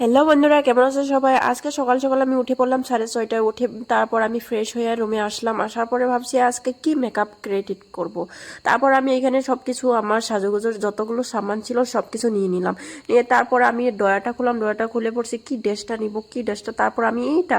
Hello বন্ধুরা, কেমন আছো সবাই? আজকে সকাল সকাল আমি উঠে পড়লাম সাড়ে ছয়টায় উঠে, তারপর আমি ফ্রেশ হয়ে রুমে আসলাম। আসার পরে ভাবছি আজকে কি মেকআপ ক্রিয়েটিভ করব। তারপর আমি এখানে সব কিছু আমার সাজুগুজোর যতগুলো সামান ছিল সব কিছু নিয়ে নিলাম। নিয়ে তারপর আমি ডয়াটা খুললাম ডয়াটা খুলে পড়ছি, কি ড্রেসটা নিব, কি ড্রেসটা? তারপর আমি এইটা,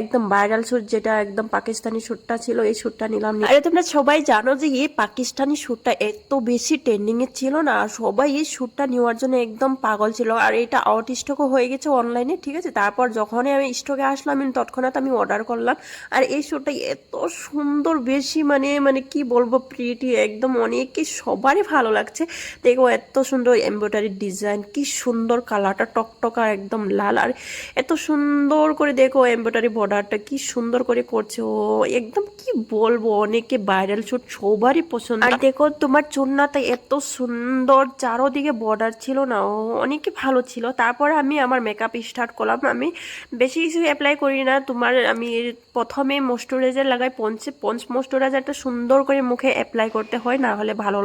একদম ভাইরাল শ্যুট যেটা একদম পাকিস্তানি শ্যুটটা ছিল, এই শ্যুটটা নিলাম আরে, তোমরা সবাই জানো যে এই পাকিস্তানি শ্যুটটা এত বেশি ট্রেন্ডিংয়ে ছিল না সবাই এই শ্যুটটা নেওয়ার জন্য একদম পাগল ছিল। আর এটা আউট স্টকও হয়ে গেছে অনলাইনে ঠিক আছে? তারপর যখনই আমি স্টকে আসলাম তৎক্ষণাৎ আমি অর্ডার করলাম। আর এই শ্যুটটা এত সুন্দর, বেশি মানে মানে কি বলব প্রিটি একদম অনেকই সবারই ভালো লাগছে। দেখো, এত সুন্দর এমব্রয়ডারি ডিজাইন কি সুন্দর কালারটা টকটকা একদম লাল। আর এত সুন্দর করে দেখো এমব্রয়ডারি বর্ডারটা কি সুন্দর করে করছে ও। একদম কি বলব, অনেকে ভাইরাল শ্যুট সবারই পছন্দ। আর দেখো, তোমার চুন্নাতে এত সুন্দর, চারোদিকে বর্ডার ছিল না ও অনেকই ভালো ছিল। তারপর আমি আমার মেকআপ স্টার্ট করলাম। আমি বেশি কিছু অ্যাপ্লাই করি না। তোমার আমি প্রথমে ময়শ্চারাইজার লাগাই। পঞ্চে, পঞ্চ ময়শ্চারাইজারটা সুন্দর করে মুখে অ্যাপ্লাই করতে হয়। না হলে ভালো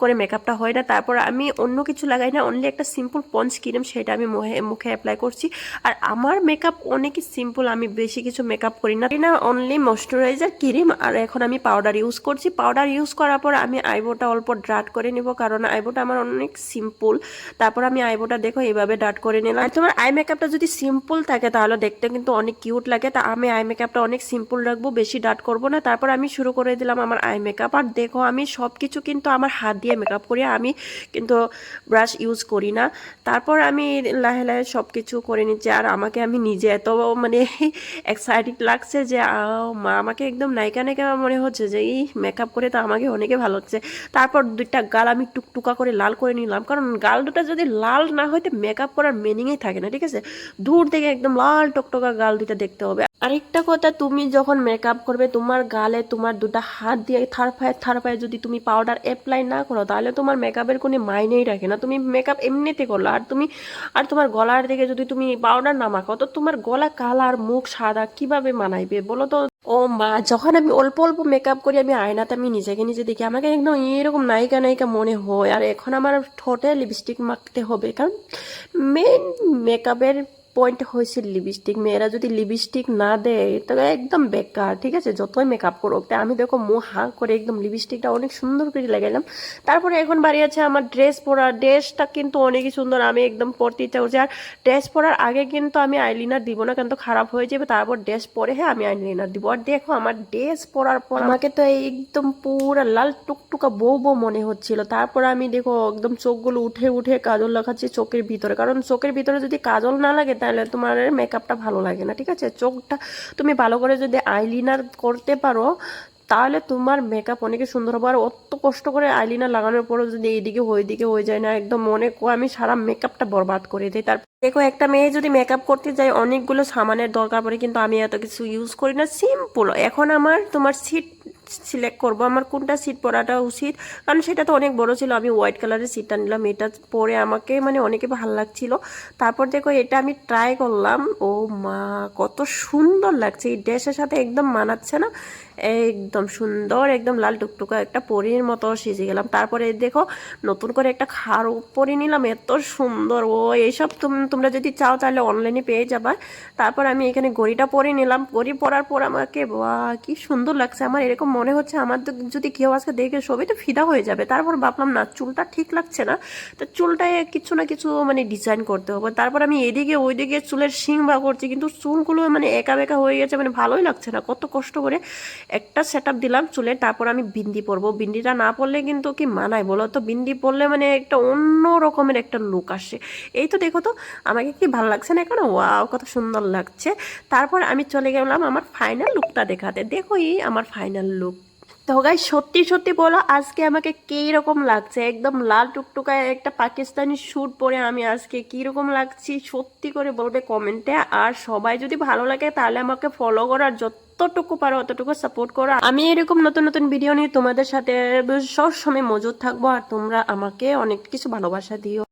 করে মেকআপটা হয় না। তারপর আমি অন্য কিছু লাগাই না। অনলি একটা সিম্পল পঞ্চ ক্রিম সেটা আমি মুখে মুখে অ্যাপ্লাই করছি। আর আমার মেকআপ অনেকই সিম্পল আমি বেশি কিছু মেকআপ করি না। না অনলি ময়শ্চারাইজার ক্রিম আর এখন আমি পাউডার ইউজ করছি। পাউডার ইউজ করার পর আমি আইবোটা অল্প ড্রাট করে নিব। কারণ আইবোটা আমার অনেক সিম্পল তারপর আমি আইবোটা দেখো, এইভাবে ডাট করে নিলাম। তোমার আই মেকআপটা যদি সিম্পল থাকে তাহলে দেখতে কিন্তু অনেক কিউট লাগে। তা আমি আই মেকআপটা অনেক সিম্পল রাখব, বেশি ডাট করব না। তারপর আমি শুরু করে দিলাম আমার আই মেকআপ আর দেখো, আমি সব কিছু কিন্তু আমার হাত দিয়ে মেকআপ করি, আমি কিন্তু ব্রাশ ইউজ করি না। তারপর আমি লাহে লাহে সব কিছু করে নিচ্ছি। আর আমাকে আমি নিজে এত মানে এক্সাইটেড লাগছে যে মা, আমাকে একদম নায়িকা নায়িকা মনে হচ্ছে যে এই মেকআপ করে তো আমাকে অনেকে ভালো হচ্ছে তারপর দুইটা গাল আমি টুকটুকা করে লাল করে নিলাম। কারণ গাল দুটা যদি লাল না হয়তো মেকআপ করার মিনিংই থাকে না। ঠিক আছে? দূর থেকে একদম লাল টকটকা গাল দুইটা দেখতে হবে। আরেকটা কথা, তুমি যখন মেকআপ করবে, তোমার গালে তোমার দুটা হাত দিয়ে থার পায়ে থার পায়ে যদি তুমি পাউডার অ্যাপ্লাই না করো, তাহলে তোমার মেকআপের কোনো মাইনেই রাখে না। তুমি মেকআপ এমনিতে করল, আর তুমি, আর তোমার গলার দিকে যদি তুমি পাউডার না মাখো, তো তোমার গলা কালার মুখ সাদা কীভাবে মানাইবে বলো তো? ও মা, যখন আমি অল্প অল্প মেকআপ করি, আমি আয়নাতে আমি নিজেকে নিজে দেখি, আমাকে একদম এরকম নায়িকা নায়িকা মনে হয়। আর এখন আমার ঠোঁটে লিপস্টিক মাখতে হবে, কারণ মেন মেকআপের পয়েন্ট হয়েছে লিপস্টিক মেয়েরা যদি লিপস্টিক না দেয় তবে একদম বেকার, ঠিক আছে? যতই মেকআপ করুক তাই আমি দেখো মুখ হাঁ করে একদম লিপস্টিকটা অনেক সুন্দর করে লাগাইলাম। তারপরে এখন বাড়ি আছে আমার ড্রেস পরা ড্রেসটা কিন্তু অনেকই সুন্দর, আমি একদম পরতে ইচ্ছা করছি। আর ড্রেস পরার আগে কিন্তু আমি আইলিনার দিব না কিন্তু খারাপ হয়ে যাবে। তারপর ড্রেস পরে হ্যাঁ আমি আইলিনার দিব। আর দেখো আমার ড্রেস পরার পর আমাকে তো একদম পুরা লাল টুকটুকা বউ বউ মনে হচ্ছিল। তারপর আমি দেখো একদম চোখগুলো উঠে উঠে কাজল লাগাচ্ছি চোখের ভিতরে। কারণ চোখের ভিতরে যদি কাজল না লাগে তাহলে তোমার মেকআপটা ভালো লাগে না, ঠিক আছে? চোখটা তুমি ভালো করে যদি আইলিনার করতে পারো, তাহলে তোমার মেকআপ অনেক সুন্দর হবে। আর অত কষ্ট করে আইলিনার লাগানোর পরও যদি এইদিকে ওইদিকে হয়ে যায় না, একদম মনে কো- আমি সারা মেকআপটা বরবাদ করে দিই। তারপর দেখো, একটা মেয়ে যদি মেকআপ করতে যায়, অনেকগুলো সামানের দরকার পড়ে, কিন্তু আমি এত কিছু ইউজ করি না সিম্পল এখন আমার তোমার সিট সিলেক্ট করব। আমার কোনটা সিট পরাটা উচিত? কারণ সেটা তো অনেক বড় ছিল, আমি হোয়াইট কালারের সিটটা নিলাম। এটা পরে আমাকে মানে অনেকে ভালো লাগছিল। তারপর দেখো, এটা আমি ট্রাই করলাম। ও মা, কত সুন্দর লাগছে। এই ড্রেসের সাথে একদম মানাচ্ছে না। একদম সুন্দর, একদম লাল টুকটুকা একটা পরীর মতো সেজে গেলাম। তারপরে দেখো, নতুন করে একটা খার পরে নিলাম, এত সুন্দর। ও, এইসব তুম- তোমরা যদি চাও তাহলে অনলাইনে পেয়ে যাবা। তারপর আমি এখানে ঘড়িটা পরে নিলাম। ঘড়ি পরার পর আমাকে, বাহ, কি সুন্দর লাগছে। আমার এরকম মনে হচ্ছে, আমার যদি কেউ আজকে দেখে সবই তো ফিদা হয়ে যাবে। তারপর ভাবলাম, না, চুলটা ঠিক লাগছে না। তো চুলটায় কিছু না কিছু মানে ডিজাইন করতে হবে। তারপর আমি এদিকে ওইদিকে চুলের শিং বা করছি, কিন্তু চুলগুলো মানে একা বেকা হয়ে গেছে মানে ভালোই লাগছে না। কত কষ্ট করে একটা সেট দিলাম চুলে, তারপর আমি বিন্দি পরবো। বিন্দিটা না পরলে কিন্তু কি মানায় বলো তো? বিন্দি পরলে মানে একটা অন্য রকমের একটা লুক আসে। এই তো দেখো তো, আমাকে কি ভালো লাগছে না এখন? ওয়াও কত সুন্দর লাগছে। তারপর আমি চলে গেলাম আমার ফাইনাল লুকটা দেখাতে। দেখো এই আমার ফাইনাল লুক তো গাই সত্যি সত্যি বলো, আজকে আমাকে রকম লাগছে? একদম লাল টুকটুকায় একটা পাকিস্তানি স্যুট পরে আমি আজকে কী রকম লাগছি? সত্যি করে বলবে কমেন্টে আর সবাই যদি ভালো লাগে, তাহলে আমাকে ফলো করার যতটুকু পারো, অতটুকু সাপোর্ট করো। আমি এরকম নতুন নতুন ভিডিও নিয়ে তোমাদের সাথে সবসময় মজুদ থাকব। আর তোমরা আমাকে অনেক কিছু ভালোবাসা দিও।